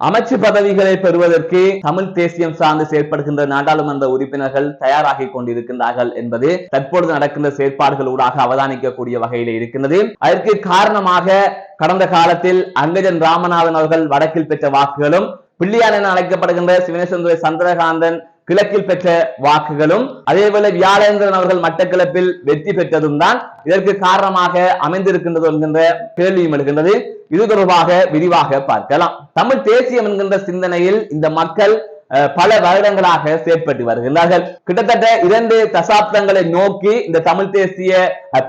அமைச்சு பதவிகளை பெறுவதற்கு தமிழ் தேசியம் சார்ந்து செயற்படுகின்ற நாடாளுமன்ற உறுப்பினர்கள் தயாராகி கொண்டிருக்கின்றார்கள் என்பது தற்பொழுது நடக்கின்ற செயற்பாடுகளூடாக அவதானிக்கக்கூடிய வகையில் இருக்கின்றது. அதற்கு காரணமாக கடந்த காலத்தில் அங்கஜன் ராமநாதன் அவர்கள் வடக்கில் பெற்ற வாக்குகளும் பிள்ளையான் என அழைக்கப்படுகின்ற சிவனேசந்துரை சந்திரகாந்தன் கிழக்கில் பெற்ற வாக்குகளும் அதேபோல வியாழேந்திரன் அவர்கள் மட்டக்களப்பில் வெற்றி பெற்றதும் தான் இதற்கு காரணமாக அமைந்திருக்கின்றது என்கின்ற கேள்வியும் எழுகின்றது. இது தொடர்பாக விரிவாக பார்க்கலாம். தமிழ் தேசியம் என்கின்ற சிந்தனையில் இந்த மக்கள் பல வருடங்களாக செயற்பட்டு வருகின்றார்கள். கிட்டத்தட்ட இரண்டு தசாப்தங்களை நோக்கி இந்த தமிழ் தேசிய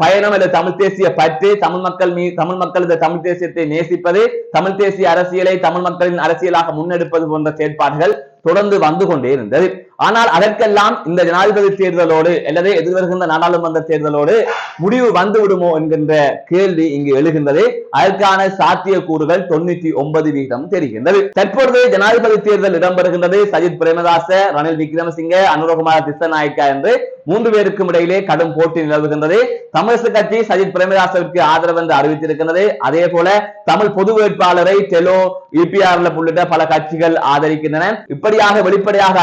பயணம் அல்லது தமிழ் தேசிய பற்றி தமிழ் மக்கள் மீ தமிழ் மக்கள் இந்த தமிழ் தேசியத்தை நேசிப்பது தமிழ் தேசிய அரசியலை தமிழ் மக்களின் அரசியலாக முன்னெடுப்பது போன்ற செயற்பாடுகள் தொடர்ந்து வந்து கொண்டே இருந்தது. ஆனால் அதற்கெல்லாம் இந்த ஜனாதிபதி தேர்தலோடு அல்லது எதிர்வருகின்ற நாடாளுமன்ற தேர்தலோடு முடிவு வந்து விடுமோ என்கின்ற கேள்வி இங்கு எழுகின்றது. அதற்கான சாத்தியக்கூறுகள் தொண்ணூத்தி ஒன்பது வீதம் தெரிகின்றது. தற்பொழுது ஜனாதிபதி தேர்தல் இடம்பெறுகின்றது. சஜித் பிரேமதாச ரணில் விக்ரமசிங்க அனுரகுமார் திசநாயக்கா என்று மூன்று பேருக்கும் இடையிலே கடும் போட்டி நிலவுகின்றது. தமிழரசு கட்சி சஜித் பிரேமதாசவிற்கு ஆதரவு என்று அறிவித்திருக்கின்றது. அதே போல தமிழ் பொது வேட்பாளரை டெலோ இபிஆர்ல உள்ளிட்ட பல கட்சிகள் ஆதரிக்கின்றன. இப்படியாக வெளிப்படையாக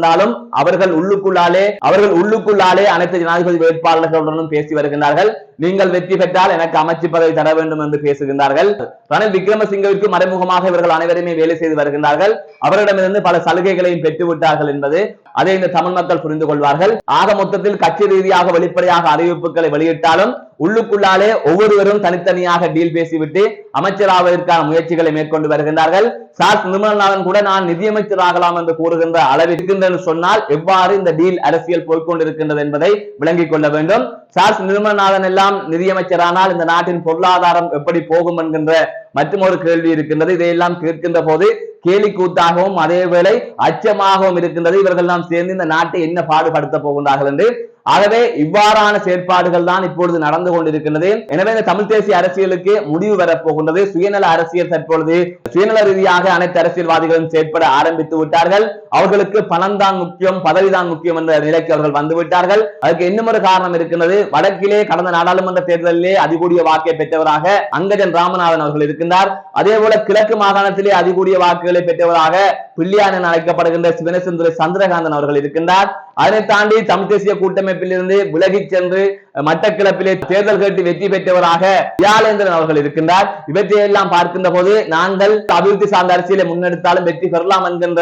இருந்தாலும் அவர்கள் உள்ளுக்குள்ளாலே அவர்கள் உள்ளுக்குள்ளாலே அனைத்து ஜனாதிபதி வேட்பாளர்களுடனும் பேசி வருகின்றார்கள். நீங்கள் வெற்றி பெற்றால் எனக்கு அமைச்சு பதவி தர வேண்டும் என்று பேசுகின்றார்கள். ரணில் விக்ரமசிங்கவிற்கு மறைமுகமாக இவர்கள் அனைவருமே வேலை செய்து வருகின்றார்கள். அவரிடமிருந்து பல சலுகைகளையும் பெற்று விட்டார்கள் என்பது அதை இந்த தமிழ் மக்கள் புரிந்து கொள்வார்கள். ஆக மொத்தத்தில் கட்சி ரீதியாக வெளிப்படையாக அறிவிப்புகளை வெளியிட்டாலும் உள்ளுக்குள்ளாலே ஒவ்வொருவரும் தனித்தனியாக டீல் பேசிவிட்டு அமைச்சராவதற்கான முயற்சிகளை மேற்கொண்டு வருகின்றார்கள். சாஸ் நிர்மலநாதன் கூட நான் நிதியமைச்சராகலாம் என்று கூறுகின்ற அளவில் இருக்கின்றன சொன்னால் எவ்வாறு இந்த டீல் அரசியல் போய்கொண்டிருக்கின்றது என்பதை விளங்கிக் கொள்ள வேண்டும். சார்ஸ் நிர்மலநாதன் எல்லாம் நிதியமைச்சரானால் இந்த நாட்டின் பொருளாதாரம் எப்படி போகும் என்கின்ற மற்றும் ஒரு கேள்வி இருக்கின்றது இதையெல்லாம் கேட்கின்ற போது கேலி கூத்தாகவும் அதேவேளை அச்சமாகவும் இருக்கின்றது. இவர்கள் எல்லாம் சேர்ந்து இந்த நாட்டை என்ன பாடுபடுத்த போகின்றார்கள் என்று ஆகவே இவ்வாறான செயற்பாடுகள் தான் இப்பொழுது நடந்து கொண்டிருக்கிறது எனவே இந்த தமிழ் தேசிய அரசியலுக்கு முடிவு வரப்போகின்றது. சுயநல அரசியல் தற்பொழுது சுயநல ரீதியாக அனைத்து அரசியல்வாதிகளும் செயற்பட ஆரம்பித்து விட்டார்கள். அவர்களுக்கு பணம் தான் முக்கியம் பதவிதான் முக்கியம் என்ற நிலைக்கு அவர்கள் வந்துவிட்டார்கள் அதுக்கு இன்னும் ஒரு காரணம் இருக்கின்றது. வடக்கிலே கடந்த நாடாளுமன்ற தேர்தலிலே அதிகூடிய வாக்கை பெற்றவராக அங்கஜன் ராமநாதன் அவர்கள் இருக்கின்றார். அதே போல கிழக்கு மாகாணத்திலே அதிகூடிய வாக்குகளை பெற்றவராக பிள்ளையான் என அழைக்கப்படுகின்ற சிவனசுந்தர சந்திரகாந்தன் அவர்கள் இருக்கின்றார். அதனை தாண்டி தமிழ் தேசிய கூட்டமைப்பில் இருந்து விலகிச் சென்று மட்டக்கிழப்பிலே தேர்தல் கேட்டு வெற்றி பெற்றவராக வியாழேந்திரன் அவர்கள் இருக்கின்றார். இவற்றையெல்லாம் பார்க்கின்ற போது நாங்கள் அபிவிருத்தி சார்ந்த அரசியலை முன்னெடுத்தாலும் வெற்றி பெறலாம் என்கின்ற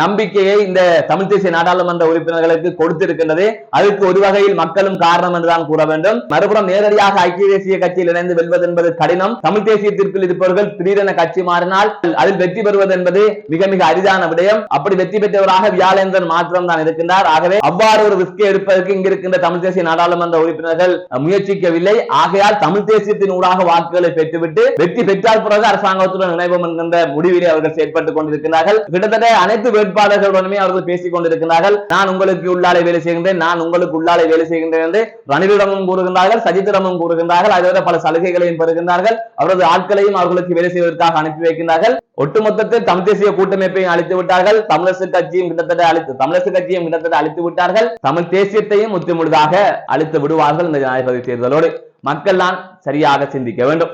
நம்பிக்கையை இந்த தமிழ் தேசிய நாடாளுமன்ற உறுப்பினர்களுக்கு கொடுத்திருக்கின்றது. அதுக்கு ஒரு வகையில் மக்களும் காரணம் என்றுதான் கூற வேண்டும். மறுபுறம் நேரடியாக ஐக்கிய தேசிய கட்சியில் இணைந்து வெல்வது என்பது கடினம். தமிழ் தேசியத்திற்குள் இருப்பவர்கள் திடீரென கட்சி மாறினால் அதில் வெற்றி பெறுவது என்பது மிக மிக அரிதான விடயம். அப்படி வெற்றி பெற்றவராக வியாழேந்திரன் மாத்திரம் தான் இருக்கின்றார். ஆகவே அவ்வாறு ஒரு ரிஸ்கை எடுப்பதற்கு அதற்கு இங்கு இருக்கின்ற தமிழ் தேசிய நாடாளுமன்ற உறுப்பினர்கள் முயற்சிக்கவில்லை. ஆகையால் தமிழ் தேசியத்தின் ஊடாக வாக்குகளை பெற்றுவிட்டு வெற்றி பெற்றால் பிறகு அரசாங்கத்துடன் இணைவோம் என்கின்ற முடிவிலே அவர்கள் செயற்பட்டுக் கொண்டிருக்கிறார்கள் கிட்டத்தட்ட அனைத்து வேட்பாளர்களுடனுமே அவர்கள் பேசிக் கொண்டிருக்கிறார்கள் நான் உங்களுக்கு உள்ளாலே வேலை செய்கின்றேன் நான் உங்களுக்கு உள்ளாலே வேலை செய்கின்றேன் என்று ரணிலிடமும் கூறுகின்றார்கள் சஜித்திடமும் கூறுகின்றார்கள். அதை பல சலுகைகளையும் பெறுகின்றார்கள். அவரது ஆட்களையும் அவர்களுக்கு வேலை செய்வதற்காக அனுப்பி வைக்கின்றார்கள். ஒட்டுமொத்தத்தில் தமிழ் தேசிய கூட்டமைப்பையும் அழித்து விட்டார்கள் தமிழரசு கட்சியும் கிட்டத்தட்ட அழித்து தமிழரசு கட்சியும் கிட்டத்தட்ட அழித்து விட்டார்கள் தமிழ் தேசியத்தை தேசியத்தையும் முற்றுமுழுதாக அழித்து விடுவார்கள் இந்த ஜனாதிபதி தேர்தலோடு. மக்கள் தான் சரியாக சிந்திக்க வேண்டும்.